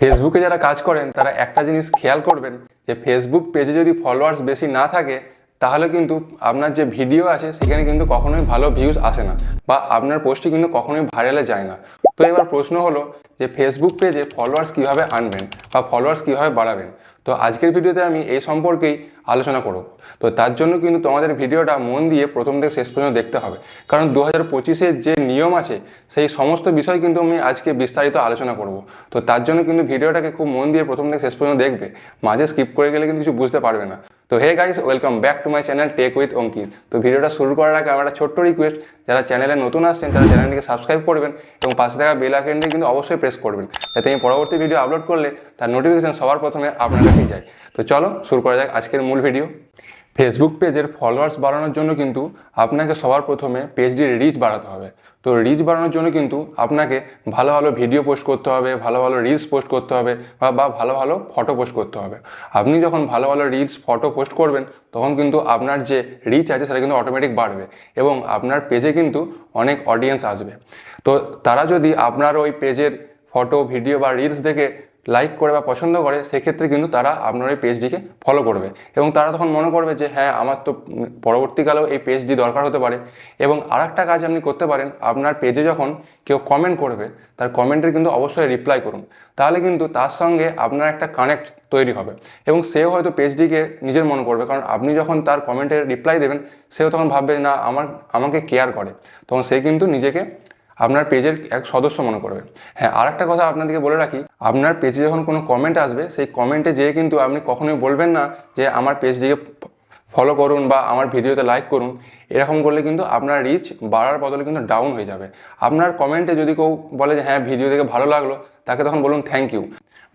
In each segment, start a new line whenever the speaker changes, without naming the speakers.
ফেসবুকে যারা কাজ করেন, তারা একটা জিনিস খেয়াল করবেন, যে ফেসবুক পেজে যদি ফলোয়ার্স বেশি না থাকে, তাহলে কিন্তু আপনার যে ভিডিও আছে, সেখানে কিন্তু কখনোই ভালো ভিউজ আসে না বা আপনার পোস্টটি কিন্তু কখনোই ভাইরালে যায় না। তো এবার প্রশ্ন হলো যে ফেসবুক পেজে ফলোয়ার্স কীভাবে আনবেন বা ফলোয়ার্স কীভাবে বাড়াবেন? তো আজকের ভিডিওতে আমি এই সম্পর্কেই আলোচনা করব। তো তার জন্য কিন্তু তোমাদের ভিডিওটা মন দিয়ে প্রথম থেকে শেষ পর্যন্ত দেখতে হবে। কারণ দু হাজার পঁচিশের যে নিয়ম আছে, সেই সমস্ত বিষয় কিন্তু আমি আজকে বিস্তারিত আলোচনা করব। তো তার জন্য কিন্তু ভিডিওটাকে খুব মন দিয়ে প্রথম থেকে শেষ পর্যন্ত দেখবে। মাঝে স্কিপ করে গেলে কিন্তু কিছু বুঝতে পারবে না। তো hey guys welcome back to my channel tech with Ankit তো ভিডিওটা শুরু করার আগে আমার একটা ছোট্ট রিকোয়েস্ট যারা চ্যানেলে নতুন আসছেন, তারা চ্যানেলটিকে সাবস্ক্রাইব করবেন এবং পাশে থাকা বেল আইকনটি কিন্তু অবশ্যই প্রেস করবেন। যাতে আমি পরবর্তী ভিডিও আপলোড করলে তার নোটিফিকেশন সবার প্রথমে আপনার কাছেই যায়। তো চলো শুরু করা যাক আজকের মূল ভিডিও ফেসবুক পেজের ফলোয়ার্স বাড়ানোর জন্য কিন্তু আপনাকে সবার প্রথমে পেজটির রিচ বাড়াতে হবে। তো রিচ বাড়ানোর জন্য কিন্তু আপনাকে ভালো ভালো ভিডিও পোস্ট করতে হবে, ভালো ভালো রিলস পোস্ট করতে হবে বা বা ভালো ভালো ফটো পোস্ট করতে হবে। আপনি যখন ভালো ভালো রিলস ফটো পোস্ট করবেন, তখন কিন্তু আপনার যে রিচ আছে সেটা কিন্তু অটোমেটিক বাড়বে এবং আপনার পেজে কিন্তু অনেক অডিয়েন্স আসবে। তো তারা যদি আপনার ওই পেজের ফটো ভিডিও বা রিলস দেখে লাইক করে বা পছন্দ করে, সেক্ষেত্রে কিন্তু তারা আপনার এই পেজটিকে ফলো করবে। এবং তারা তখন মনে করবে যে হ্যাঁ আমার তো পরবর্তীকালেও এই পেজটি দরকার হতে পারে। এবং আর একটা কাজ আপনি করতে পারেন, আপনার পেজে যখন কেউ কমেন্ট করবে, তার কমেন্টের কিন্তু অবশ্যই রিপ্লাই করুন। তাহলে কিন্তু তার সঙ্গে আপনার একটা কানেক্ট তৈরি হবে। এবং সেও হয়তো পেজটিকে নিজের মনে করবে, কারণ আপনি যখন তার কমেন্টের রিপ্লাই দেবেন, সেও তখন ভাববে না, আমার, আমাকে কেয়ার করে। তখন সে কিন্তু নিজেকে আপনার পেজের এক সদস্য মনে করবে। হ্যাঁ আর একটা কথা আপনাদেরকে বলে রাখি, আপনার পেজে যখন কোনো কমেন্ট আসবে, সেই কমেন্টে যেয়ে কিন্তু আপনি কখনোই বলবেন না যে আমার পেজটিকে ফলো করুন বা আমার ভিডিওতে লাইক করুন। এরকম করলে কিন্তু আপনার রিচ বাড়ার বদলে কিন্তু ডাউন হয়ে যাবে। আপনার কমেন্টে যদি কেউ বলে যে হ্যাঁ ভিডিও দেখে ভালো লাগল তাকে তখন বলুন থ্যাংক ইউ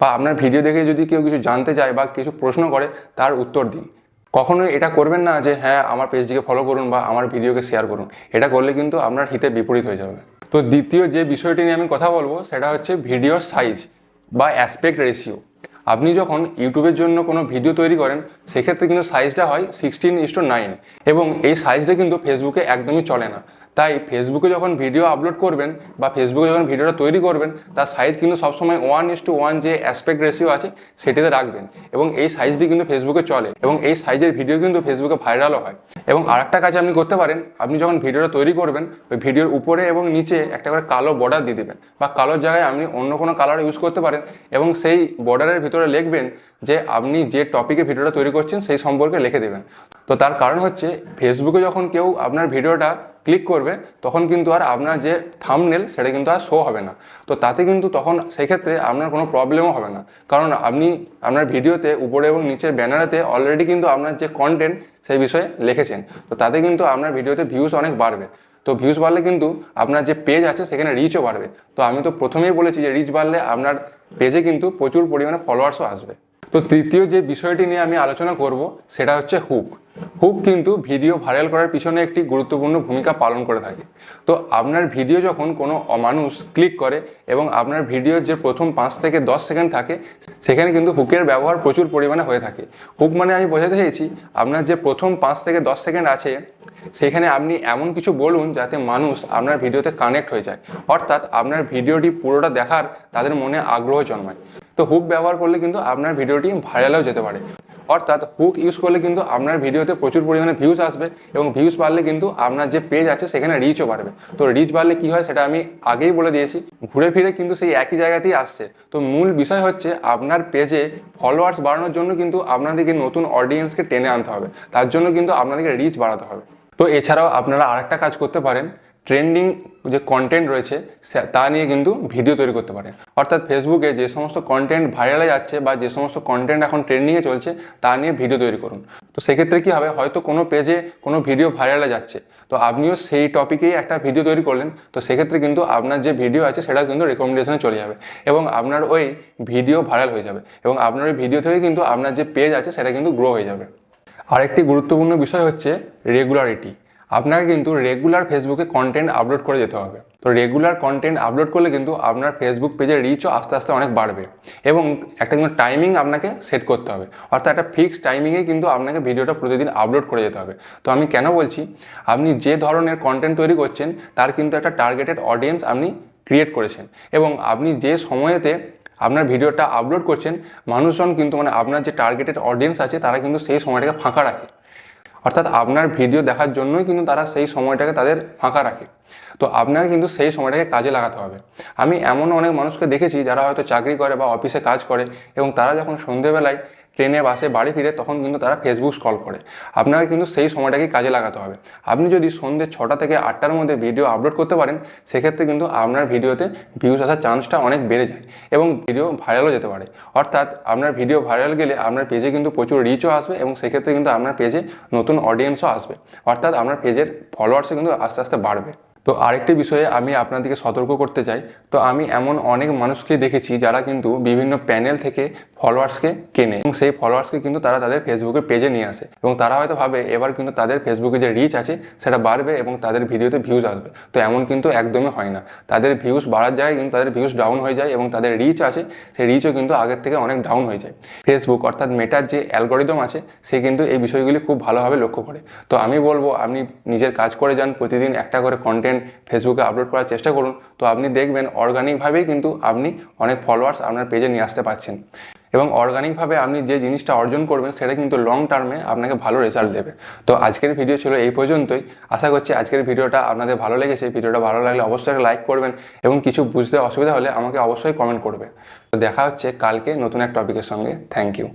বা আপনার ভিডিও দেখে যদি কেউ কিছু জানতে চায় বা কিছু প্রশ্ন করে, তার উত্তর দিন। কখনোই এটা করবেন না যে হ্যাঁ আমার পেজটিকে ফলো করুন বা আমার ভিডিওকে শেয়ার করুন। এটা করলে কিন্তু আপনার হিতে বিপরীত হয়ে যাবে। তো দ্বিতীয় যে বিষয়টি নিয়ে আমি কথা বলব, সেটা হচ্ছে ভিডিওর সাইজ বা অ্যাসপেক্ট রেশিও আপনি যখন ইউটিউবের জন্য কোনো ভিডিও তৈরি করেন, সেক্ষেত্রে কিন্তু সাইজটা হয় সিক্সটিন ইস্টো নাইন এবং এই সাইজটা কিন্তু ফেসবুকে একদমই চলে না। তাই ফেসবুকে যখন ভিডিও আপলোড করবেন বা ফেসবুকে যখন ভিডিওটা তৈরি করবেন, তার সাইজ কিন্তু সবসময় ওয়ান ইস টু ওয়ান যে অ্যাসপেক্ট রেশিও আছে, সেটিতে রাখবেন। এবং এই সাইজটি কিন্তু ফেসবুকে চলে এবং এই সাইজের ভিডিও কিন্তু ফেসবুকে ভাইরালও হয়। এবং আরেকটা কাজ আপনি করতে পারেন, আপনি যখন ভিডিওটা তৈরি করবেন, ওই ভিডিওর উপরে এবং নিচে একটা করে কালো বর্ডার দিয়ে দেবেন বা কালোর জায়গায় আপনি অন্য কোনো কালার ইউজ করতে পারেন এবং সেই বর্ডারের ভিতরে লিখবেন যে আপনি যে টপিকে ভিডিওটা তৈরি করছেন, সেই সম্পর্কে লিখে দেবেন। তো তার কারণ হচ্ছে ফেসবুকে যখন কেউ আপনার ভিডিওটা ক্লিক করবে, তখন কিন্তু আর আপনার যে থামনেল সেটা কিন্তু আর শো হবে না। তো তাতে কিন্তু তখন সেক্ষেত্রে আপনার কোনো প্রবলেমও হবে না। কারণ আপনি আপনার ভিডিওতে উপরে এবং নিচের ব্যানারেতে অলরেডি কিন্তু আপনার যে কন্টেন্ট সেই বিষয়ে লিখেছেন। তো তাতে কিন্তু আপনার ভিডিওতে ভিউজ অনেক বাড়বে। তো ভিউজ বাড়লে কিন্তু আপনার যে পেজ আছে সেখানে রিচও বাড়বে। তো আমি তো প্রথমেই বলেছি যে রিচ বাড়লে আপনার পেজে কিন্তু প্রচুর পরিমাণে ফলোয়ার্সও আসবে। তো তৃতীয় যে বিষয়টি নিয়ে আমি আলোচনা করব, সেটা হচ্ছে হুক। হুক কিন্তু ভিডিও ভাইরাল করার পিছনে একটি গুরুত্বপূর্ণ ভূমিকা পালন করে থাকে। তো আপনার ভিডিও যখন কোনো মানুষ ক্লিক করে এবং আপনার ভিডিওর যে প্রথম পাঁচ থেকে দশ সেকেন্ড থাকে, সেখানে কিন্তু হুকের ব্যবহার প্রচুর পরিমাণে হয়ে থাকে। হুক মানে আমি বোঝাতে চাইছি, আপনার যে প্রথম পাঁচ থেকে দশ সেকেন্ড আছে, সেখানে আপনি এমন কিছু বলুন যাতে মানুষ আপনার ভিডিওতে কানেক্ট হয়ে যায়। অর্থাৎ আপনার ভিডিওটি পুরোটা দেখার তাদের মনে আগ্রহ জন্মায়। তো হুক ব্যবহার করলে কিন্তু আপনার ভিডিওটি ভাইরালেও যেতে পারে। অর্থাৎ হুক ইউজ করলে কিন্তু আপনার ভিডিওতে প্রচুর পরিমাণে ভিউজ আসবে এবং ভিউজ বাড়লে কিন্তু আপনার যে পেজ আছে সেখানে রিচও বাড়বে। তো রিচ বাড়লে কি হয় সেটা আমি আগেই বলে দিয়েছি, ঘুরে ফিরে কিন্তু সেই একই জায়গাতেই আসছে। তো মূল বিষয় হচ্ছে আপনার পেজে ফলোয়ার্স বাড়ানোর জন্য কিন্তু আপনাদেরকে নতুন অডিয়েন্সকে টেনে আনতে হবে। তার জন্য কিন্তু আপনাদেরকে রিচ বাড়াতে হবে। তো এছাড়াও আপনারা আরেকটা কাজ করতে পারেন ট্রেন্ডিং যে কন্টেন্ট রয়েছে তা নিয়ে কিন্তু ভিডিও তৈরি করতে পারেন অর্থাৎ ফেসবুকে যে সমস্ত কন্টেন্ট ভাইরালে যাচ্ছে বা যে সমস্ত কন্টেন্ট এখন ট্রেন্ডিংয়ে চলছে, তা নিয়ে ভিডিও তৈরি করুন। তো সেক্ষেত্রে কী হবে? হয়তো কোনো পেজে কোনো ভিডিও ভাইরালে যাচ্ছে। তো আপনিও সেই টপিকেই একটা ভিডিও তৈরি করলেন, তো সেক্ষেত্রে কিন্তু আপনার যে ভিডিও আছে, সেটা কিন্তু রেকমেন্ডেশনে চলে যাবে। এবং আপনার ওই ভিডিও ভাইরাল হয়ে যাবে। এবং আপনার ওই ভিডিও থেকে কিন্তু আপনার যে পেজ আছে, সেটা কিন্তু গ্রো হয়ে যাবে। আরেকটি গুরুত্বপূর্ণ বিষয় হচ্ছে রেগুলারিটি আপনাকে কিন্তু রেগুলার ফেসবুকে কন্টেন্ট আপলোড করে যেতে হবে। তো রেগুলার কন্টেন্ট আপলোড করলে কিন্তু আপনার ফেসবুক পেজের রিচও আস্তে আস্তে অনেক বাড়বে এবং একটা কিন্তু টাইমিং আপনাকে সেট করতে হবে। অর্থাৎ একটা ফিক্সড টাইমিংয়ে কিন্তু আপনাকে ভিডিওটা প্রতিদিন আপলোড করে যেতে হবে। তো আমি কেন বলছি? আপনি যে ধরনের কন্টেন্ট তৈরি করছেন, তার কিন্তু একটা টার্গেটেড অডিয়েন্স আপনি ক্রিয়েট করেছেন এবং আপনি যে সময়েতে আপনার ভিডিওটা আপলোড করছেন, মানুষজন কিন্তু মানে আপনার যে টার্গেটেড অডিয়েন্স আছে, তারা কিন্তু সেই সময়টাকে ফাঁকা রাখে। অর্থাৎ আপনার ভিডিও দেখার জন্যই কিন্তু তারা সেই সময়টাকে তাদের ফাঁকা রাখে। তো আপনাকে কিন্তু সেই সময়টাকে কাজে লাগাতে হবে। আমি এমন অনেক মানুষকে দেখেছি যারা হয়তো চাকরি করে বা অফিসে কাজ করে এবং তারা যখন সন্ধেবেলায় ট্রেনে, বাসে বাড়ি ফিরে তখন কিন্তু তারা ফেসবুক স্ক্রল করে। আপনাকে কিন্তু সেই সময়টাকেই কাজে লাগাতে হবে। আপনি যদি সন্ধ্যে ছটা থেকে আটটার মধ্যে ভিডিও আপলোড করতে পারেন, সেক্ষেত্রে কিন্তু আপনার ভিডিওতে ভিউজ আসার চান্সটা অনেক বেড়ে যায় এবং ভিডিও ভাইরালও যেতে পারে। অর্থাৎ আপনার ভিডিও ভাইরাল গেলে আপনার পেজে কিন্তু প্রচুর রিচও আসবে এবং সেক্ষেত্রে কিন্তু আপনার পেজে নতুন অডিয়েন্সও আসবে। অর্থাৎ আপনার পেজের ফলোয়ার্সও কিন্তু আস্তে আস্তে বাড়বে। তো আরেকটি বিষয়ে আমি আপনাদেরকে সতর্ক করতে চাই। তো আমি এমন অনেক মানুষকে দেখেছি যারা কিন্তু বিভিন্ন প্যানেল থেকে ফলোয়ার্সকে কেনে। এবং সেই ফলোয়ার্সকে কিন্তু তারা তাদের ফেসবুকের পেজে নিয়ে আসে। এবং তারা হয়তো ভাবে, এবার কিন্তু তাদের ফেসবুকে যে রিচ আছে, সেটা বাড়বে এবং তাদের ভিডিওতে ভিউজ আসবে। তো এমন কিন্তু একদমই হয় না। তাদের ভিউজ বাড়ার জায়গায় কিন্তু তাদের ভিউজ ডাউন হয়ে যায় এবং তাদের রিচ আছে, সেই রিচও কিন্তু আগের থেকে অনেক ডাউন হয়ে যায়। ফেসবুক অর্থাৎ মেটার যে অ্যালগোরিদম আছে, সে কিন্তু এই বিষয়গুলি খুব ভালোভাবে লক্ষ্য করে। তো আমি বলব, আপনি নিজের কাজ করে যান, প্রতিদিন একটা করে কন্টেন্ট ফেসবুকে আপলোড করার চেষ্টা করুন। তো আপনি দেখবেন অর্গানিকভাবেই কিন্তু আপনি অনেক ফলোয়ার্স আপনার পেজে নিয়ে আসতে পারছেন। এবং অর্গানিকভাবে আপনি যে জিনিসটা অর্জন করবেন, সেটা কিন্তু লং টার্মে আপনাকে ভালো রেজাল্ট দেবে। তো আজকের ভিডিও ছিল এই পর্যন্তই। আশা করছি আজকের ভিডিওটা আপনাদের ভালো লেগেছে। ভিডিওটা ভালো লাগলে অবশ্যই লাইক করবেন এবং কিছু বুঝতে অসুবিধা হলে আমাকে অবশ্যই কমেন্ট করবে। তো দেখা হচ্ছে কালকে নতুন এক টপিকের সঙ্গে। Thank you